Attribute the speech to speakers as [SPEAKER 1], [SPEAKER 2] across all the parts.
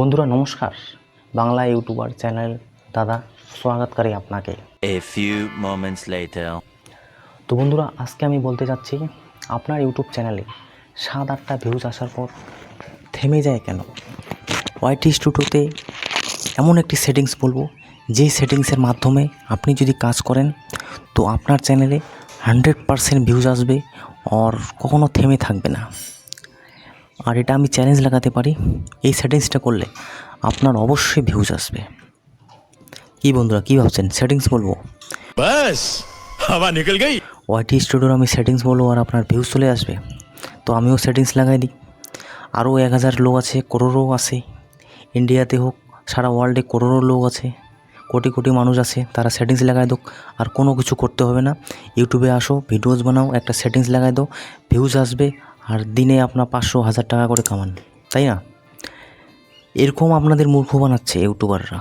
[SPEAKER 1] বন্ধুরা নমস্কার। Bangla YouTuber channel দাদা স্বাগতকারী আপনাকে।
[SPEAKER 2] A few moments later.
[SPEAKER 1] তো বন্ধুরা আজকে আমি বলতে চাচ্ছি আপনার ইউটিউব চ্যানেলে সাত আটটা ভিউজ আসার পর থেমে যায় কেন? ওয়াইটি স্টুডিওতে এমন একটি সেটিংস বলব যে সেটিংসের মাধ্যমে আপনি যদি কাজ করেন তো আপনার চ্যানেলে হান্ড্রেড পারসেন্ট ভিউজ আসবে আর কখনো থেমে থাকবে না। আর এটা আমি চ্যালেঞ্জ লাগাতে পারি। এই সেটিংসটা করলে আপনার অবশ্যই ভিউজ আসবে। কি বন্ধুরা কী ভাবছেন? সেটিংস বলব?
[SPEAKER 3] বাস হাওয়া নিকল গই।
[SPEAKER 1] ওয়াইটি স্টুডিওর আমি সেটিংস বলব আর আপনার ভিউজ চলে আসবে। তো আমিও সেটিংস লাগাই দিই। আরও এক হাজার লোক আছে করোড়ও আছে। ইন্ডিয়াতে হোক সারা ওয়ার্ল্ডে করোড়ও লোক আছে। কোটি কোটি মানুষ আছে তারা সেটিংস লাগাই দোক। আর কোনো কিছু করতে হবে না। ইউটিউবে আসো ভিডিওস বানাও একটা সেটিংস লাগাই দাও ভিউজ আসবে। আর দিনে আপনার পাঁচশো হাজার টাকা করে কামান তাই না? এরকম আপনাদের মূর্খ বানাচ্ছে ইউটিউবাররা।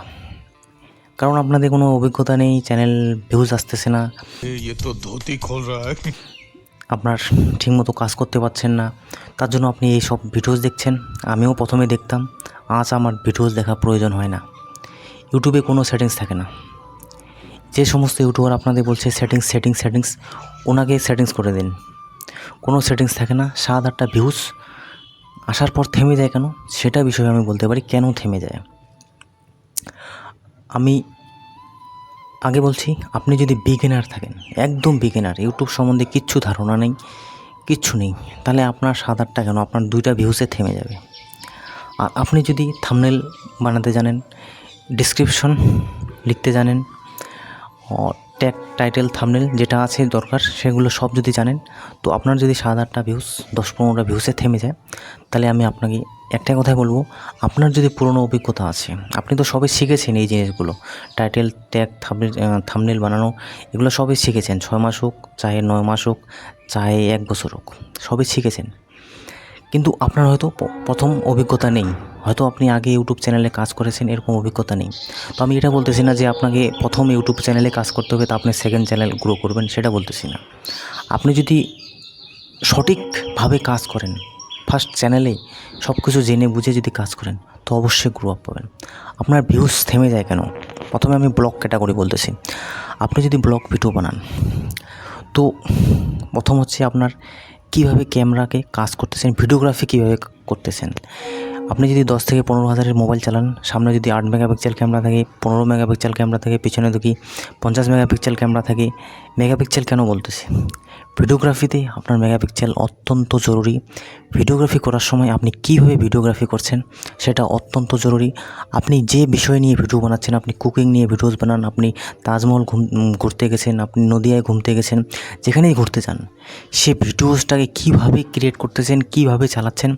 [SPEAKER 1] কারণ আপনাদের কোনো অভিজ্ঞতা নেই চ্যানেল ভিউজ আসতেছে না। আপনার ঠিকমতো কাজ করতে পারছেন না। তার জন্য আপনি এই সব ভিডিওস দেখছেন আমিও প্রথমে দেখতাম আজ আমার ভিডিওস দেখা প্রয়োজন হয় না। ইউটিউবে কোনো সেটিংস থাকে না। যে সমস্ত ইউটিউবার আপনাদের বলছে সেটিংস সেটিংস সেটিংস ওনাকে সেটিংস করে দিন। কোনো সেটিংস থাকে না, সাত আটটা ভিউজ আসার পর থেমে যায় কেন? সেটা বিষয়ে আমি বলতে পারি কেন থেমে যায়। আমি আগে বলছি, আপনি যদি বিগিনার থাকেন, একদম বিগিনার ইউটিউব সম্বন্ধে কিচ্ছু ধারণা নেই, কিচ্ছু নেই, তাহলে আপনার সাত আটটা কেন? আপনার দুইটা ভিউসে থেমে যাবে। আর আপনি যদি থামনেল বানাতে জানেন ডিসক্রিপশন লিখতে জানেন ট্যাগ টাইটেল থামনেল যেটা আছে দরকার, সেগুলো সব যদি জানেন, তো আপনার যদি সাত আটটা ভিউস দশ পনেরোটা ভিউসে থেমে যায়, তাহলে আমি আপনাকে একটা কথাই বলব, আপনার যদি পুরনো অভিজ্ঞতা আছে, আপনি তো সবই শিখেছেন এই জিনিসগুলো টাইটেল ট্যাগ থামনেল থামনেল বানানো, এগুলো সবই শিখেছেন, ছয় মাস হোক, চাহে নয় মাস হোক, চাহে এক বছর হোক, সবই শিখেছেন। কিন্তু আপনার হয়তো প্রথম অভিজ্ঞতা নেই। হয়তো আপনি আগে ইউটিউব চ্যানেলে কাজ করেছেন, এরকম অভিজ্ঞতা নেই। তো আমি এটা বলতেছি না যে আপনাকে প্রথম ইউটিউব চ্যানেলে কাজ করতে হবে, তা আপনি সেকেন্ড চ্যানেল গ্রো করবেন, সেটা বলতেছি না। আপনি যদি সঠিকভাবে কাজ করেন ফার্স্ট চ্যানেলে সব কিছু জেনে বুঝে যদি কাজ করেন, তো অবশ্যই গ্রো আপ পাবেন। আপনার ভিউজ থেমে যায় কেন? প্রথমে আমি ব্লগ ক্যাটাগরি বলতেছি। আপনি যদি ব্লগ ভিডিও বানান, তো প্রথম হচ্ছে আপনার কীভাবে ক্যামেরাকে কাজ করতেছেন ভিডিওগ্রাফি কীভাবে করতেছেন। আপনি যদি দশ থেকে পনেরো হাজারের মোবাইল চালান, সামনে যদি আট মেগাপিক্সেল ক্যামেরা থাকে, পনেরো মেগাপিক্সেল ক্যামেরা থাকে, পিছনে দেখি পঞ্চাশ মেগাপিক্সেল ক্যামেরা থাকে, মেগাপিক্সেল কেন বলতেছি? ভিডিওগ্রাফিতে আপনার মেগাপিক্সেল অত্যন্ত জরুরি। ভিডিওগ্রাফি করার সময় আপনি কীভাবে ভিডিওগ্রাফি করছেন সেটা অত্যন্ত জরুরি। আপনি যে বিষয় নিয়ে ভিডিও বানাচ্ছেন, আপনি কুকিং নিয়ে ভিডিওস বানান, আপনি তাজমহল ঘুরতে গেছেন, আপনি নদিয়ায় ঘুরতে গেছেন, যেখানেই ঘুরতে যান, সে ভিডিওসটাকে কীভাবে ক্রিয়েট করতেছেন, কীভাবে চালাচ্ছেন,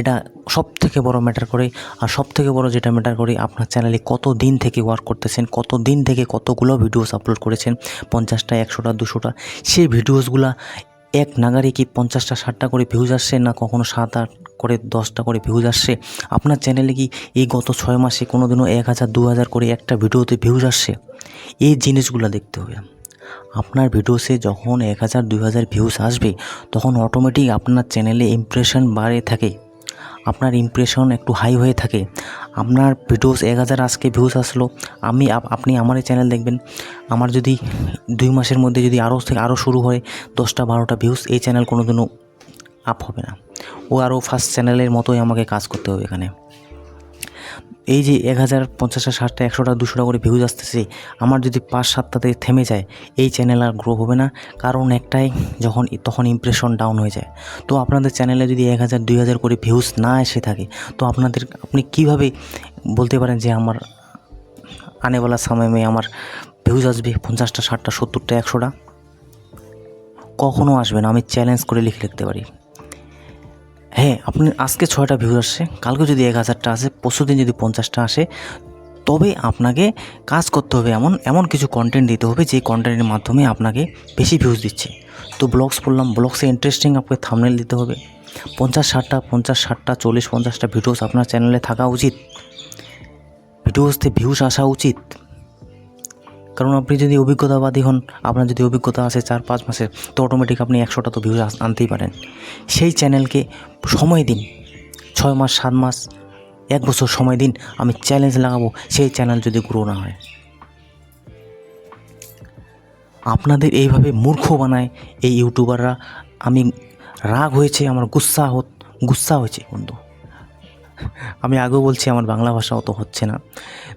[SPEAKER 1] এটা সব থেকে বড় ম্যাটার করে আর সব থেকে বড় যেটা ম্যাটার করে, আপনার চ্যানেলে কত দিন থেকে ওয়ার্ক করতেছেন, কত দিন থেকে কতগুলো ভিডিওস আপলোড করেছেন, পঞ্চাশটা, একশোটা, দুশোটা, সেই ভিডিওসগুলা এক নাগারে কি পঞ্চাশটা, ষাটটা করে ভিউজ আসছে না কখনো সাত আট করে, দশটা করে ভিউজ আসছে? আপনার চ্যানেলে কি এই গত ছয় মাসে কোনো দিনও এক হাজার, দু হাজার করে একটা ভিডিওতে ভিউজ আসছে? এই জিনিসগুলো দেখতে হবে। আপনার ভিডিওসে যখন এক হাজার, দুই হাজার ভিউজ আসবে, তখন অটোমেটিক আপনার চ্যানেলে ইমপ্রেশন বাড়ে থাকে। আপনার ইমপ্রেশন একটু হাই হয়ে থাকে। আপনার ভিডিওস এক হাজার আজকে ভিউজ আসলো, আমি আপ- আপনি আমার এই চ্যানেল দেখবেন। আমার যদি দুই মাসের মধ্যে যদি আরও থেকে আরও শুরু হয়, দশটা বারোটা ভিউজ এই চ্যানেল কোনো দিনও আপ হবে না। ও আরও ফার্স্ট চ্যানেলের মতোই আমাকে কাজ করতে হবে এখানে। এই যে এক হাজার পঞ্চাশটা ষাটটা, একশোটা, দুশোটা করে ভিউজ আসতেছে, আমার যদি পাঁচ সাতটাতে থেমে যায়, এই চ্যানেল আর গ্রো হবে না। কারণ একটাই, যখন তখন ইমপ্রেশন ডাউন হয়ে যায়। তো আপনাদের চ্যানেলে যদি এক হাজার, দুই হাজার করে ভিউজ না এসে থাকে, তো আপনাদের, আপনি কীভাবে বলতে পারেন যে আমার আনেওয়ালা সময় আমার ভিউজ আসবে পঞ্চাশটা, ষাটটা, সত্তরটা, একশোটা? কখনও আসবে না, আমি চ্যালেঞ্জ করে লিখে লিখতে পারি। হ্যাঁ আপনি আজকে ছয়টা ভিউজ আসছে কালকে যদি এক হাজারটা আসে, পরশু দিন যদি পঞ্চাশটা আসে, তবে আপনাকে কাজ করতে হবে এমন এমন কিছু কন্টেন্ট দিতে হবে যে কন্টেন্টের মাধ্যমে আপনাকে বেশি ভিউজ দিচ্ছে। তো ব্লগস পড়লাম ব্লগসে ইন্টারেস্টিং আপনাকে থামনেল দিতে হবে। পঞ্চাশ ষাটটা পঞ্চাশ ষাটটা, চল্লিশ পঞ্চাশটা ভিডিওস আপনার চ্যানেলে থাকা উচিত। ভিডিওসতে ভিউজ আসা উচিত। কারণ আপনি যদি অভিজ্ঞতাবাদী হন, আপনার যদি অভিজ্ঞতা আছে চার পাঁচ মাসের তো অটোমেটিক আপনি একশোটা তো ভিউজ আনতেই পারেন। সেই চ্যানেলকে সময় দিন। ছয় মাস, সাত মাস, এক বছর সময় দিন, আমি চ্যালেঞ্জ লাগাবো, সেই চ্যানেল যদি গ্রো না হয়। আপনাদের এইভাবে মূর্খ বানায় এই ইউটিউবাররা, আমি রাগ হয়েছে, আমার গুস্সা হত গুস্সা হয়েছে বন্ধু। আমি আগেও বলছি, আমার বাংলা ভাষা অত হচ্ছে না।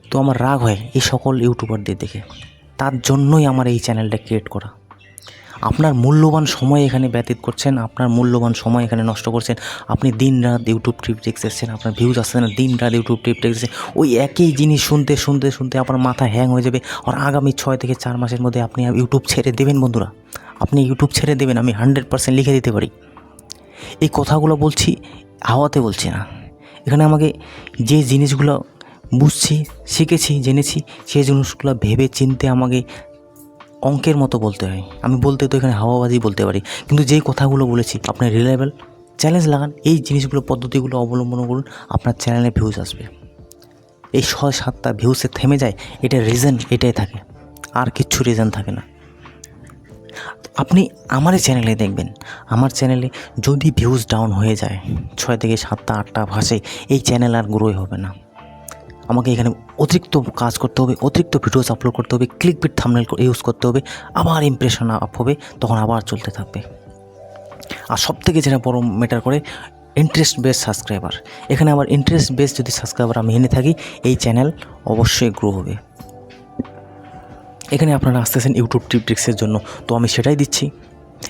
[SPEAKER 1] তো আমার রাগ হয় এই সকল ইউটিউবারদের দেখে। তার জন্যই আমার এই চ্যানেলটা ক্রিয়েট করা। আপনার মূল্যবান সময় এখানে ব্যতীত করছেন, আপনার মূল্যবান সময় এখানে নষ্ট করছেন, আপনি দিন রাত ইউটিউব ট্রিপ দেখতেছেন, আপনার ভিউজ আসছে না দিন রাত ইউটিউব ট্রিপ দেখতেছেন, ওই একই জিনিস শুনতে শুনতে শুনতে আপনার মাথা হ্যাং হয়ে যাবে। আর আগামী ছয় থেকে চার মাসের মধ্যে আপনি ইউটিউব ছেড়ে দেবেন বন্ধুরা। আপনি ইউটিউব ছেড়ে দেবেন, আমি হান্ড্রেড পার্সেন্ট লিখে দিতে পারি। এই কথাগুলো বলছি, হাওয়াতে বলছি না। এখানে আমাকে যে জিনিসগুলো বুঝছি, শিখেছি, জেনেছি, সেই জিনিসগুলো ভেবে চিনতে আমাকে অঙ্কের মতো বলতে হয়। আমি বলতে তো এখানে হাওয়াবাজি বলতে পারি। কিন্তু যেই কথাগুলো বলেছি, আপনি রিলায়েবল চ্যালেঞ্জ লাগান। এই জিনিসগুলো, পদ্ধতিগুলো অবলম্বন করুন, আপনার চ্যানেলে ভিউজ আসবে। এই ছয় সাতটা ভিউসে থেমে যায়, এটা রিজন এটাই থাকে। আর কিচ্ছু রিজন থাকে না। আপনি আমারই চ্যানেলে দেখবেন। আমার চ্যানেলে যদি ভিউজ ডাউন হয়ে যায়, ছয় থেকে সাতটা, আটটা ভাষে এই চ্যানেল আর গ্রোই হবে না। আমাকে এখানে অতিরিক্ত কাজ করতে হবে, অতিরিক্ত ভিডিওস আপলোড করতে হবে ক্লিক বিট থামনেল ইউজ করতে হবে, আবার ইমপ্রেশন আপ হবে, তখন আবার চলতে থাকবে। আর সব থেকে যেটা বড় ম্যাটার করে ইন্টারেস্ট বেস সাবস্ক্রাইবার এখানে আবার ইন্টারেস্ট বেস যদি সাবস্ক্রাইবার আমি এনে থাকি, এই চ্যানেল অবশ্যই গ্রো হবে। এখানে আপনারা আসতেছেন ইউটিউব টিপটিক্সের জন্য। তো আমি সেটাই দিচ্ছি।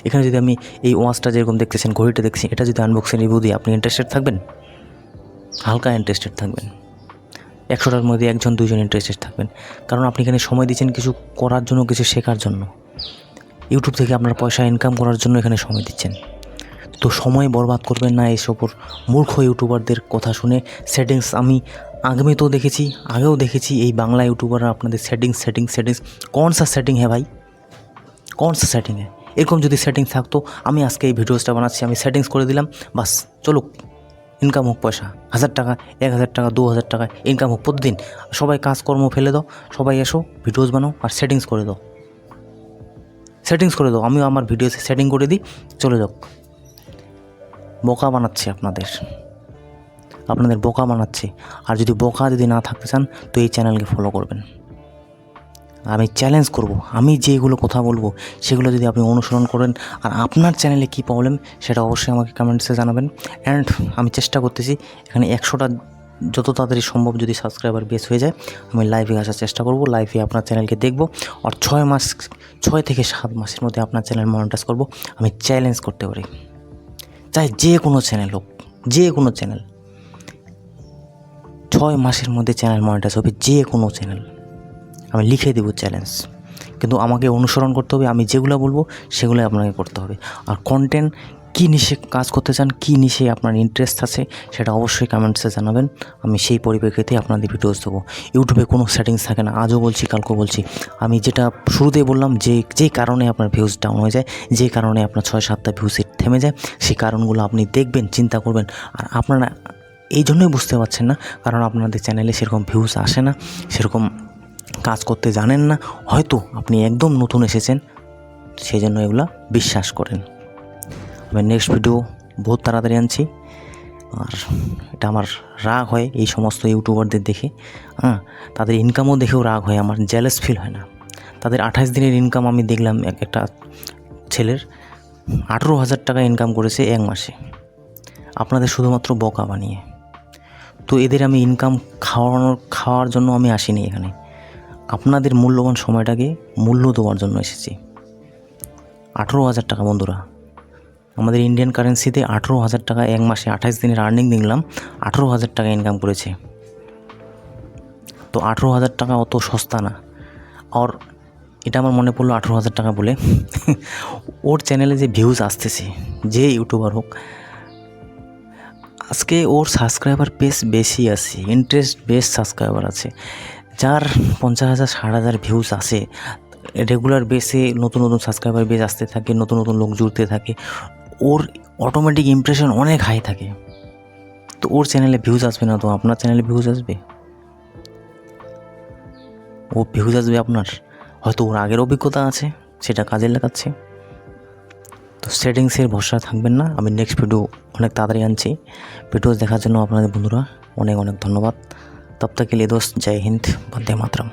[SPEAKER 1] এখানে যদি আমি এই ওয়াচটা যেরকম দেখতেছেন, ঘড়িটা দেখছি এটা যদি আনবক্সিং রিভিউ দিই আপনি ইন্টারেস্টেড থাকবেন, হালকা ইন্টারেস্টেড থাকবেন। একশোটার মধ্যে একজন দুজন ইন্টারেস্টেড থাকবেন। কারণ আপনি এখানে সময় দিচ্ছেন কিছু করার জন্য, কিছু শেখার জন্য। ইউটিউব থেকে আপনার পয়সা ইনকাম করার জন্য এখানে সময় দিচ্ছেন। তো সময় বরবাদ করবেন না এইসব ওর মূর্খ ইউটিউবারদের কথা শুনে সেটিংস আমি আগামী তো দেখেছি, আগেও দেখেছি এই বাংলা ইউটিউবাররা আপনাদের সেটিংস সেটিংস সেটিংস কোন সা সেটিং হ্যাঁ ভাই? কোন সা সেটিং হ্যাঁ এরকম যদি সেটিংস থাকতো, আমি আজকে এই ভিডিওসটা বানাচ্ছি, আমি সেটিংস করে দিলাম, বাস, চলুক। ইনকাম হোক পয়সা, হাজার টাকা, এক হাজার টাকা, দু হাজার টাকা ইনকাম হোক প্রতিদিন। সবাই কাজকর্ম ফেলে দাও, সবাই এসো ভিডিওস বানাও আর সেটিংস করে দাও। সেটিংস করে দাও, আমিও আমার ভিডিওতে সেটিং করে দিই, চলে যাক। বোকা বানাচ্ছি আপনাদের। আপনাদের বোকা বানাচ্ছি। আর যদি বোকা যদি না থাকতে চান, তো এই চ্যানেলকে ফলো করবেন। আমি চ্যালেঞ্জ করব। আমি যেগুলো কথা বলব, সেগুলো যদি আপনি অনুসরণ করেন, আর আপনার চ্যানেলে কী প্রবলেম সেটা অবশ্যই আমাকে কমেন্টসে জানাবেন। অ্যান্ড আমি চেষ্টা করতেছি, এখানে একশোটা যত তাড়াতাড়ি সম্ভব যদি সাবস্ক্রাইবার বেস হয়ে যায়, আমি লাইভে আসার চেষ্টা করব। লাইভে আপনার চ্যানেলকে দেখব, আর ছয় মাস, ছয় থেকে সাত মাসের মধ্যে আপনার চ্যানেল মনিটাইজ করব। আমি চ্যালেঞ্জ করতে পারি। চাই যে কোনো চ্যানেল হোক, যে কোনো চ্যানেল ছয় মাসের মধ্যে চ্যানেল মনিটাইজ হবে, যে কোনো চ্যানেল। আমি লিখে দেবো চ্যালেঞ্জ। কিন্তু আমাকে অনুসরণ করতে হবে, আমি যেগুলো বলব সেগুলো আপনাকে করতে হবে। আর কন্টেন্ট কী নিশে কাজ করতে চান, কী নিশে আপনার ইন্টারেস্ট আছে, সেটা অবশ্যই কমেন্টসে জানাবেন। আমি সেই পরিপ্রেক্ষিতে আপনাদের ভিডিওস দেবো। ইউটিউবে কোনো সেটিংস থাকে না, আজও বলছি, কালকেও বলছি। আমি যেটা শুরুতেই বললাম যে যে কারণে আপনার ভিউজ ডাউন হয়ে যায়, যে কারণে আপনার ছয় সাতটা ভিউজ থেমে যায়, সেই কারণগুলো আপনি দেখবেন, চিন্তা করবেন। আর আপনারা এই জন্যই বুঝতে পারছেন না, কারণ আপনাদের চ্যানেলে সেরকম ভিউজ আসে না, সেরকম কাজ করতে জানেন না, হয়তো আপনি একদম নতুন এসেছেন, সেই জন্য এগুলো বিশ্বাস করেন। আমি নেক্সট ভিডিও বহুত তাড়াতাড়ি আনছি, আর এটা আমার রাগ হয় এই সমস্ত ইউটিউবারদের দেখে। হ্যাঁ তাদের ইনকামও দেখেও রাগ হয়, আমার জেলাস ফিল হয় না। তাদের আঠাশ দিনের ইনকাম আমি দেখলাম এক একটা ছেলের, আঠেরো হাজার টাকা ইনকাম করেছে এক মাসে। আপনাদের শুধুমাত্র বকা বানিয়ে। তো এদের আমি ইনকাম খাওয়ানোর, খাওয়ার জন্য আমি আসিনি এখানে। আপনাদের মূল্যবান সময়টাকে মূল্য দেওয়ার জন্য এসেছি। আঠেরো হাজার টাকা বন্ধুরা। আমাদের ইন্ডিয়ান কারেন্সিতে আঠেরো হাজার টাকা এক মাসে আঠাশ দিনের আর্নিং দেখলাম, আঠেরো হাজার টাকা ইনকাম করেছে। তো আঠেরো হাজার টাকা অত সস্তা না। আর এটা আমার মনে পড়ল আঠেরো হাজার টাকা বলে। ওর চ্যানেলে যে ভিউজ আসতেছে, যে ইউটিউবার হোক আজকে ওর সাবস্ক্রাইবার বেশ বেশি আছে ইন্টারেস্ট বেশ সাবস্ক্রাইবার আছে। যার পঞ্চাশ হাজার, ষাট হাজার ভিউজ আসে রেগুলার বেসে নতুন নতুন সাবস্ক্রাইবার বেস আসতে থাকে, নতুন নতুন লোক জুড়তে থাকে, ওর অটোমেটিক ইমপ্রেশন অনেক হাই থাকে। তো ওর চ্যানেলে ভিউজ আসবে না, তো আপনার চ্যানেলে ভিউজ আসবে? ও ভিউজ আসবে আপনার? হয়তো ওর আগের অভিজ্ঞতা আছে, সেটা কাজে লাগাচ্ছে। তো সেটিংসের ভরসা থাকবেন না। আমি নেক্সট ভিডিও অনেক তাড়াতাড়ি আনছি। ভিডিওস দেখার জন্য আপনাদের বন্ধুরা অনেক অনেক ধন্যবাদ। তব তক দোস্ত, জয় হিন্দ, বন্দে মাতরম।